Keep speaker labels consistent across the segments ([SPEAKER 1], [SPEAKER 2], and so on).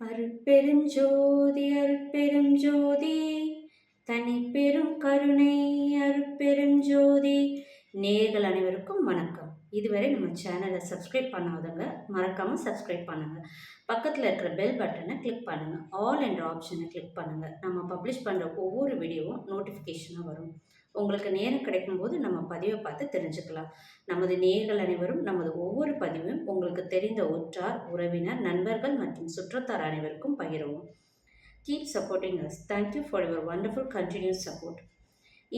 [SPEAKER 1] அருட்பெருஞ்சோதி அருட்பெரும் ஜோதி தனி பெரும் கருணை அருட்பெரும் ஜோதி நேர்கள் அனைவருக்கும் வணக்கம். இதுவரை நம்ம சேனலை சப்ஸ்கிரைப் பண்ணாதவங்க மறக்காமல் சப்ஸ்கிரைப் பண்ணுங்கள் பக்கத்தில் இருக்கிற பெல் பட்டனை கிளிக் பண்ணுங்கள் ஆல் என்ற ஆப்ஷனை கிளிக் பண்ணுங்கள் நம்ம பப்ளிஷ் பண்ணுற ஒவ்வொரு வீடியோவும் நோட்டிஃபிகேஷனாக வரும். உங்களுக்கு நேரம் கிடைக்கும்போது நம்ம பதிவை பார்த்து தெரிஞ்சுக்கலாம். நமது நேர்கள் அனைவரும் நமது ஒவ்வொரு பதிவும் உங்களுக்கு தெரிந்த உற்றார் உறவினர் நண்பர்கள் மற்றும் சுற்றத்தார் அனைவருக்கும் பகிரவும். Keep supporting us thank you for your wonderful continues support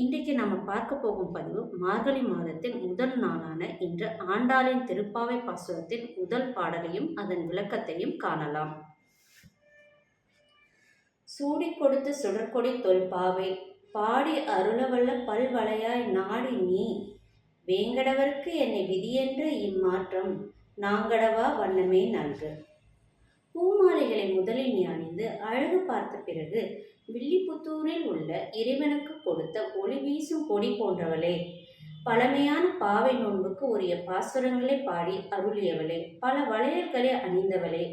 [SPEAKER 1] இன்றைக்கு நம்ம பார்க்க போகும் பதிவு மார்கழி மாதத்தின் முதல் நாளான இன்று ஆண்டாளின் திருப்பாவை பாசுரத்தின் முதல் பாடலையும் அதன் விளக்கத்தையும் காணலாம். சூடி கொடுத்து சுடற்கொடி தொல்பாவை பாடி அருளவல்ல பல்வளையாய் நாடி நீ. வேங்கடவர்க்கு என்னை விதியென்ற இம்மாற்றம் நாங்கடவா வண்ணமே நன்று பூமாலைகளை முதலில் நீ அணிந்து அழகு பார்த்த பிறகு வில்லிபுத்தூரில் உள்ள இறைவனுக்கு கொடுத்த ஒளி வீசும் கொடி போன்றவளே. பழமையான பாவை நோன்புக்கு உரிய பாசுரங்களை பாடி அருளியவளே. பல வளையல்களை அணிந்தவளே.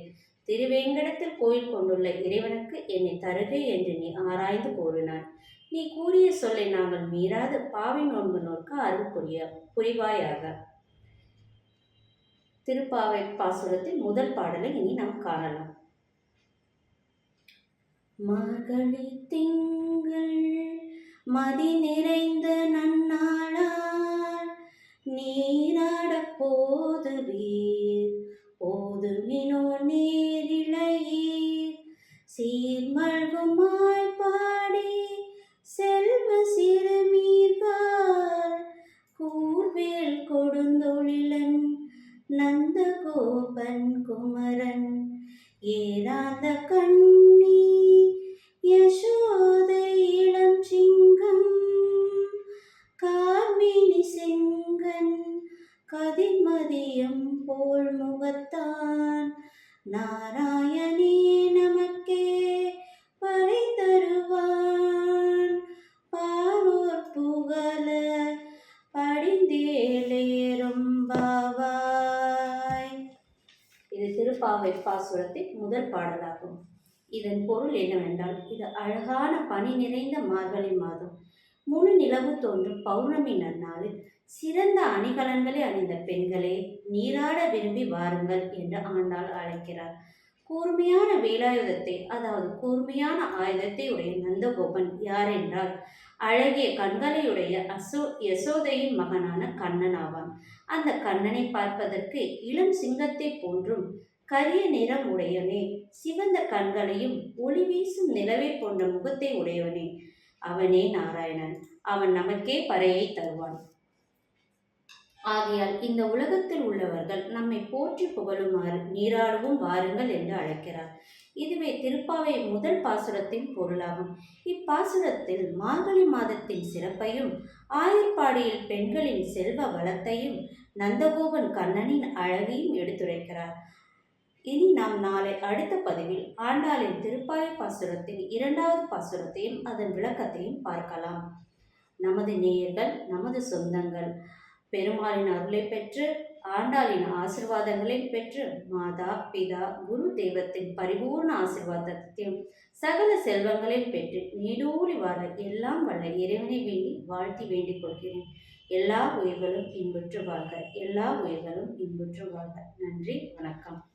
[SPEAKER 1] திருவேங்கடத்தில் கோயில் கொண்டுள்ள இறைவனுக்கு என்னை தருகை என்று நீ ஆராய்ந்து கூறினார் நீ கூறிய சொல்லை நாங்கள் மீறாது. பாவி நோன்பு நோக்க அருள் புரிய புரிவாயாக. திருப்பாவை பாசுரத்தின் முதல் பாடலை இனி நாம் காணலாம். மகளி திங்கள் மதி நிறைந்த நன்னாளால் நீராட போதுவீர் போதுவினோ நீரிழையீர் சீர்மல்குமாய் பாடி செல்வ சிறுமீர்வார். கூர்வேல் கொடுந்தொழிலன் நந்தகோபன் குமரன். ஏராத கண்ணி யசோதை இளம் சிங்கம். கார்மினி செங்கன் கதிமதியம் போல் முகத்தான். நாராயண பாசுரத்தின் முதல் பாடலாகும். இதன் பொருள் என்னவென்றால் இது அழகான பனி நிறைந்த மார்கழி மாதம். முழு நிலவு தோன்றும் பௌர்ணமி நன்னாளில் சிறந்த அணிகலன்களை அணிந்த பெண்களே நீராட விரும்பி வாருங்கள் என்று ஆண்டாள் அழைக்கிறார். கூர்மையான வேலாயுதத்தை அதாவது கூர்மையான ஆயுதத்தை உடைய நந்தகோபன் யாரென்றால் அழகிய கண்களையுடைய அசோ யசோதையின் மகனான கண்ணன் ஆவான். அந்த கண்ணனை பார்ப்பதற்கு இளம் சிங்கத்தை போன்றும் கரிய நிறம் உடையவனே சிவந்த கண்களையும் ஒளி வீசும் நிலவை போன்ற முகத்தை உடையவனே. அவனே நாராயணன். அவன் நமக்கே பறையை தருவான். ஆகையால் இந்த உலகத்தில் உள்ளவர்கள் நம்மை போற்றி புகழுமாறு நீராடவும் வாருங்கள் என்று அழைக்கிறார். இதுவே திருப்பாவை முதல் பாசுரத்தின் பொருளாகும். இப்பாசுரத்தில் மார்கழி மாதத்தின் சிறப்பையும் ஆயர்பாடியில் பெண்களின் செல்வ வளத்தையும் நந்தகோபன் கண்ணனின் அழகையும் எடுத்துரைக்கிறார். இனி நாம் நாளை அடுத்த பதிவில் ஆண்டாளின் திருப்பாய பாசுரத்தின் இரண்டாவது பாசுரத்தையும் அதன் விளக்கத்தையும் பார்க்கலாம். நமது நேயர்கள் நமது சொந்தங்கள் பெருமாளின் அருளை பெற்று ஆண்டாளின் ஆசிர்வாதங்களை பெற்று மாதா பிதா குரு தெய்வத்தின் பரிபூர்ண ஆசிர்வாதத்தையும் சகல செல்வங்களையும் பெற்று நீடூழி வாழ எல்லாம் வல்ல இறைவனை வேண்டி வாழ்த்தி வேண்டிக் கொள்கிறேன். எல்லா உயிர்களும் இன்புற்று வாழ்க. எல்லா உயிர்களும் இன்புற்று வாழ்க. நன்றி. வணக்கம்.